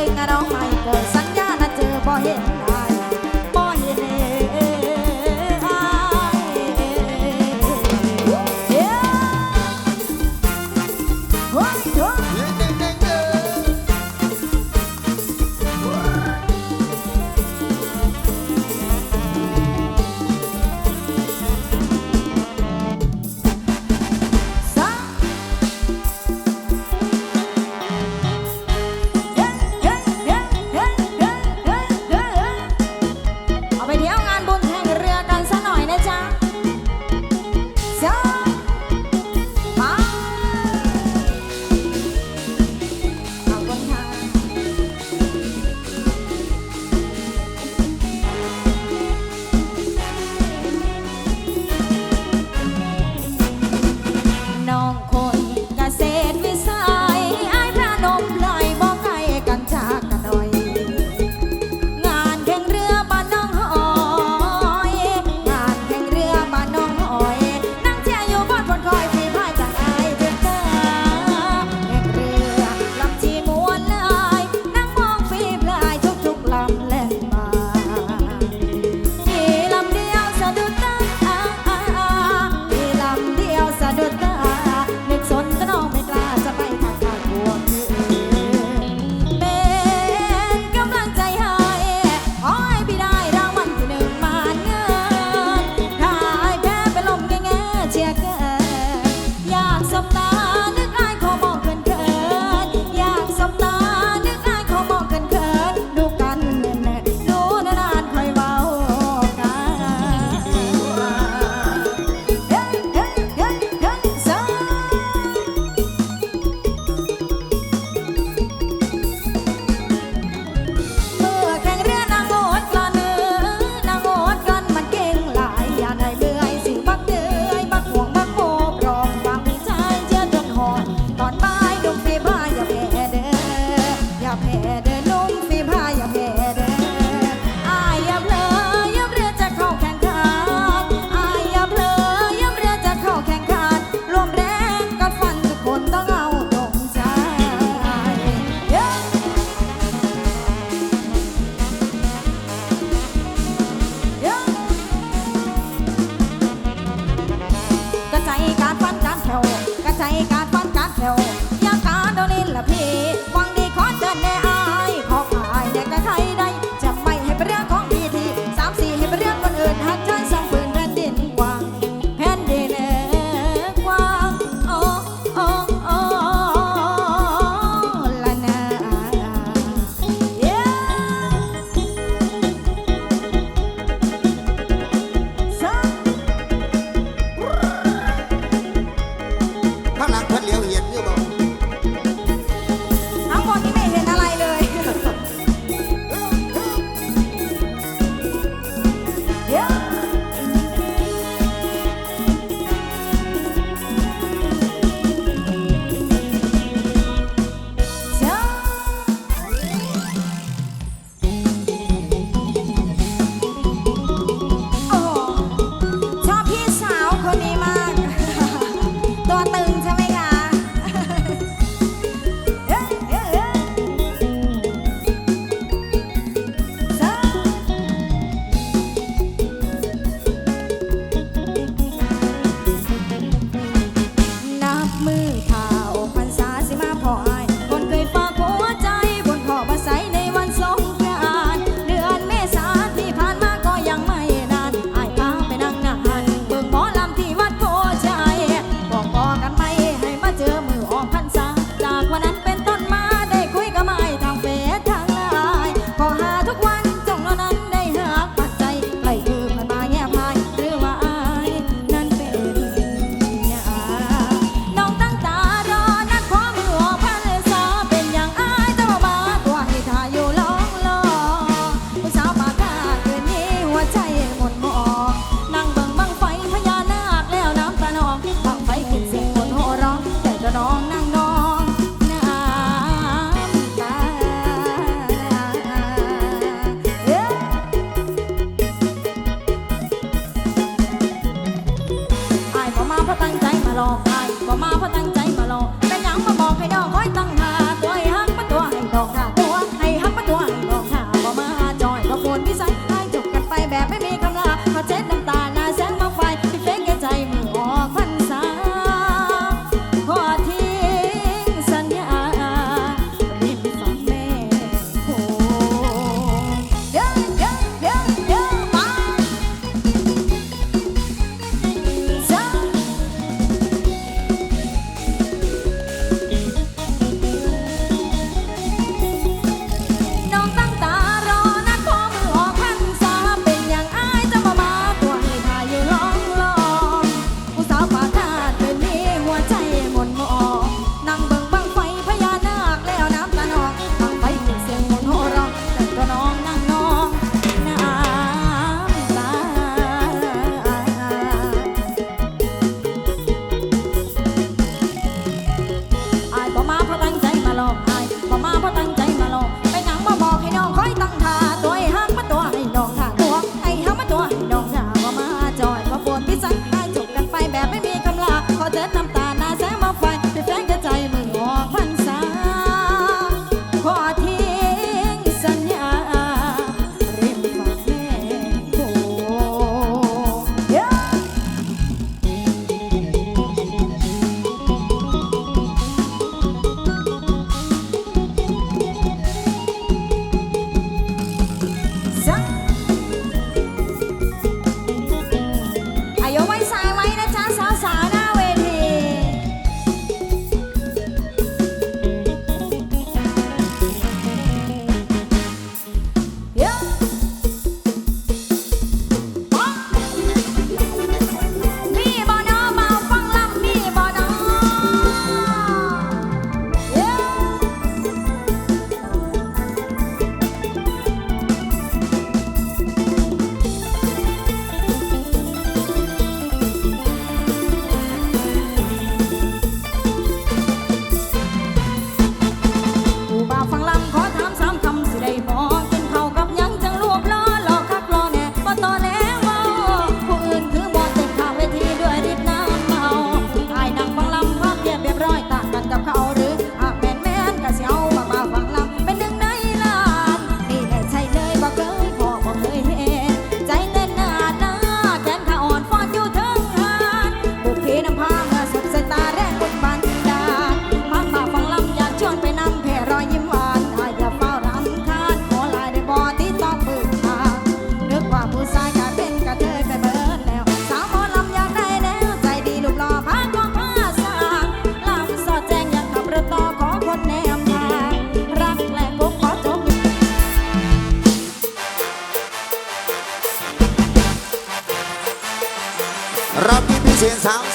ลยกรร้องไม่ก่อสัญญาณเจอบ่เห็น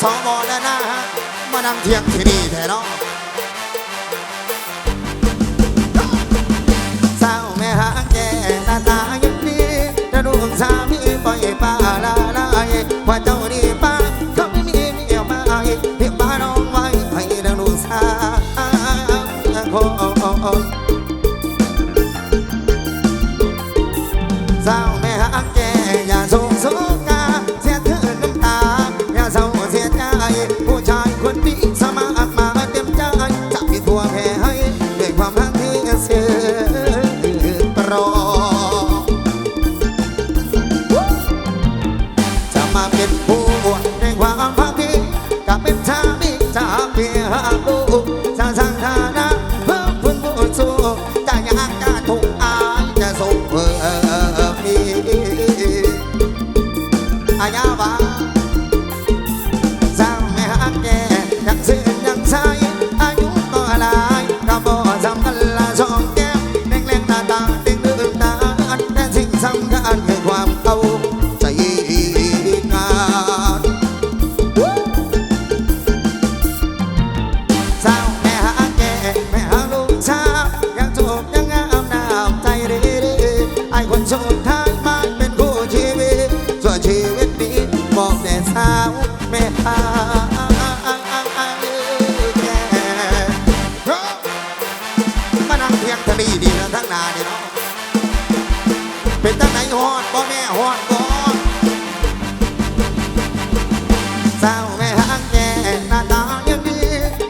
อสวและหน้าฮะมานั่งเทียงที่นี่แท้เนาะเศร้าแม่หาแก่หน้าตาอย่างนี้ถ้าดูของสามีไปาเนี่ยเเป็นตั้งไหนฮอดบ่แม่ฮอดบ่สาวแม่ฮักแน่หน้าตายังดี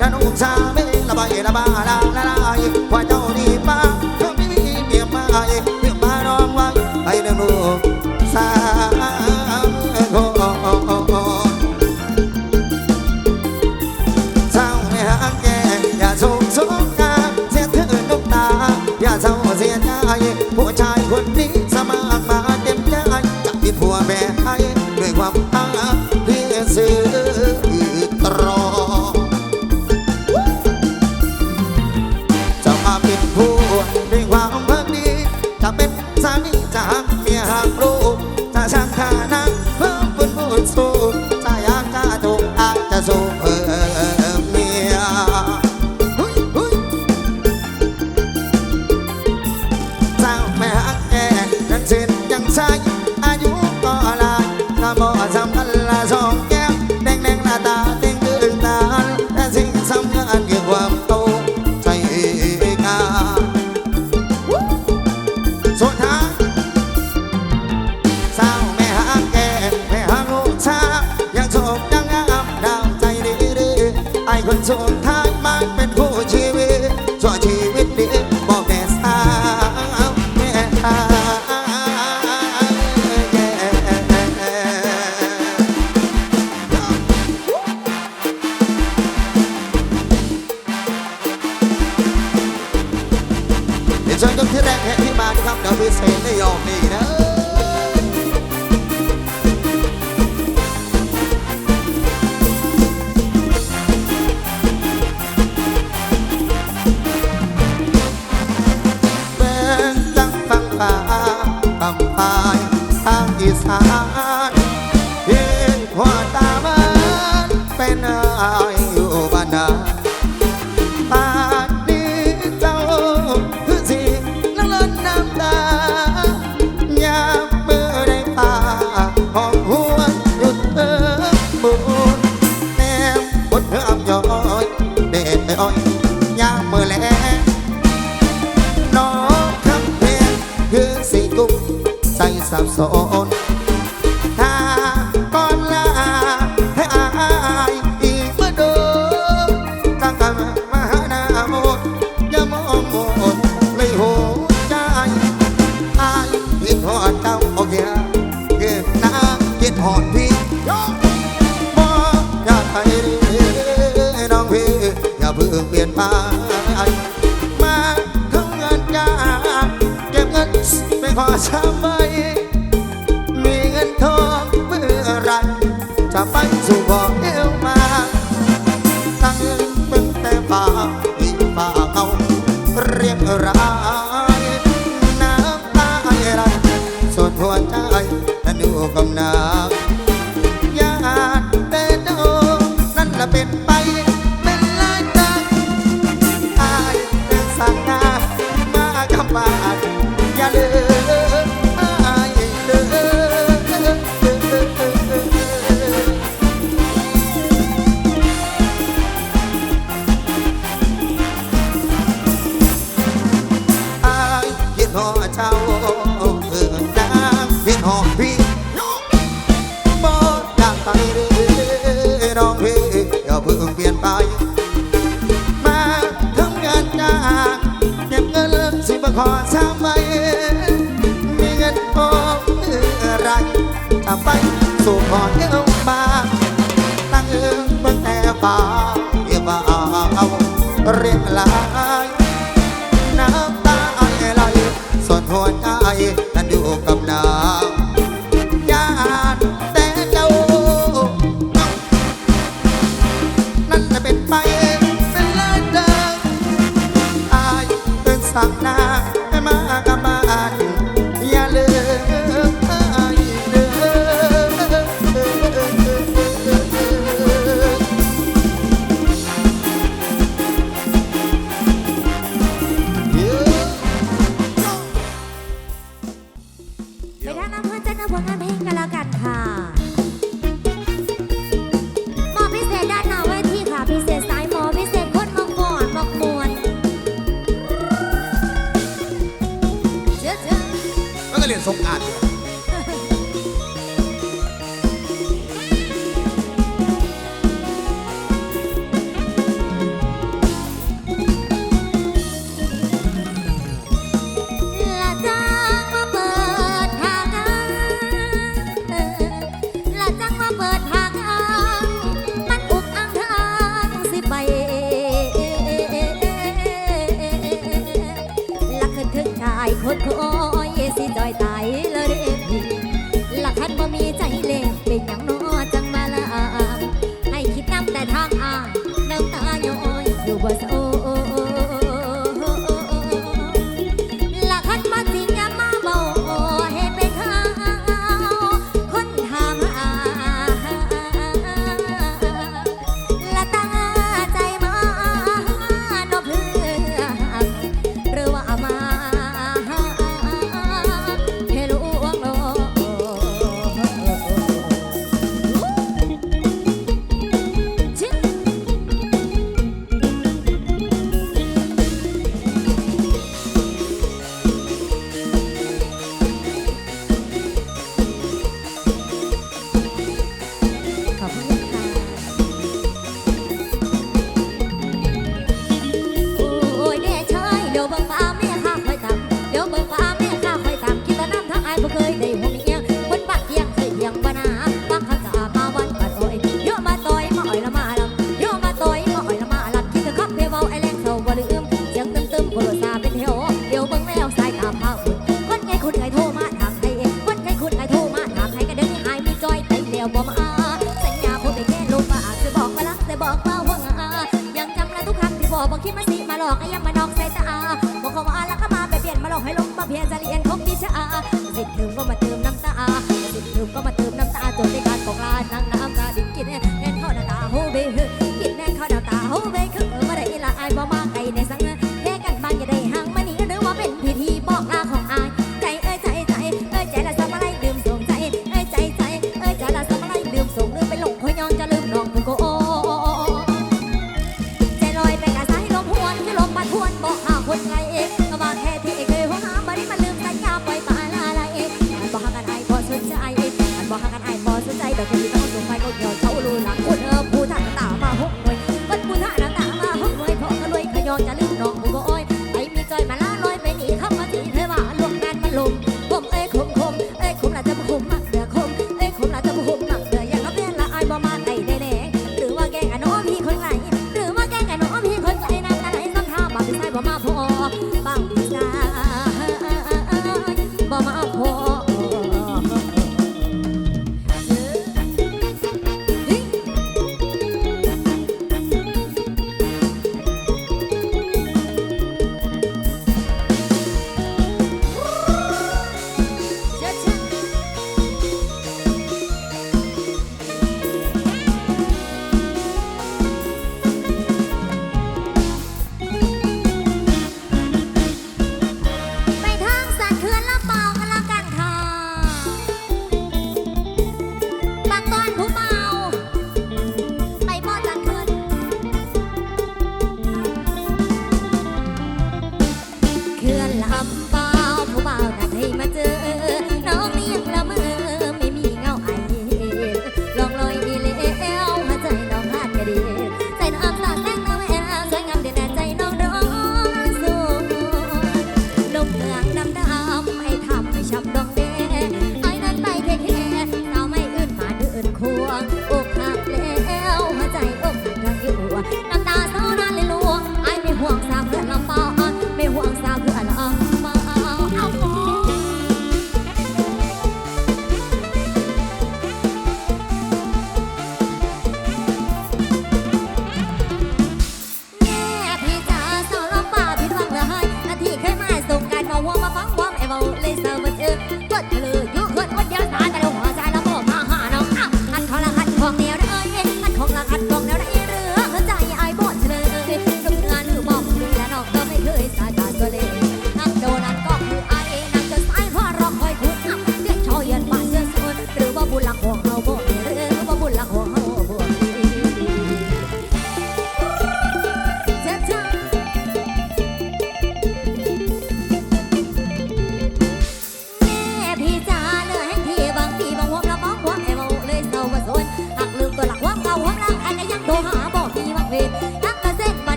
ด้านุ่งสาวไมละบายละบาละละลายว่าเจ้าดีป้าก็มีเมียมาเมียมาน้องว่าไอ้เรื่องลูกสา กอ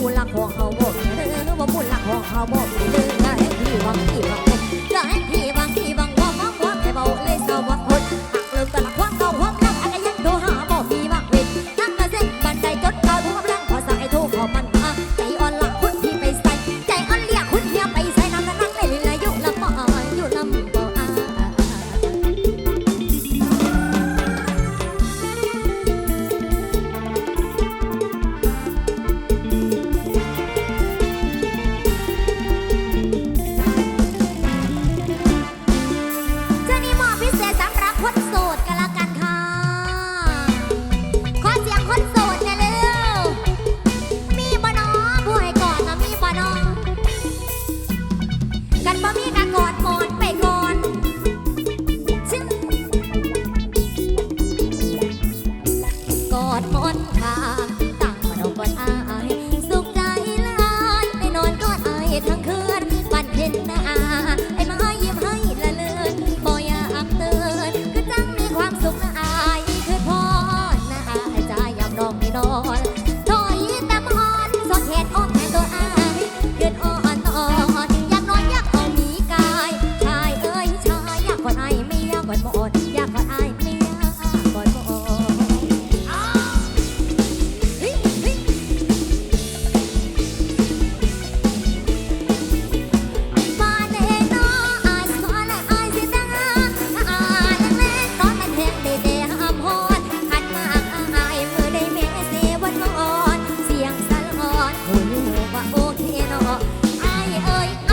บุญลักของเขาบอกเธอว่าบุญลักของเขาบอกเธอได้ที่บังที่วัง の愛を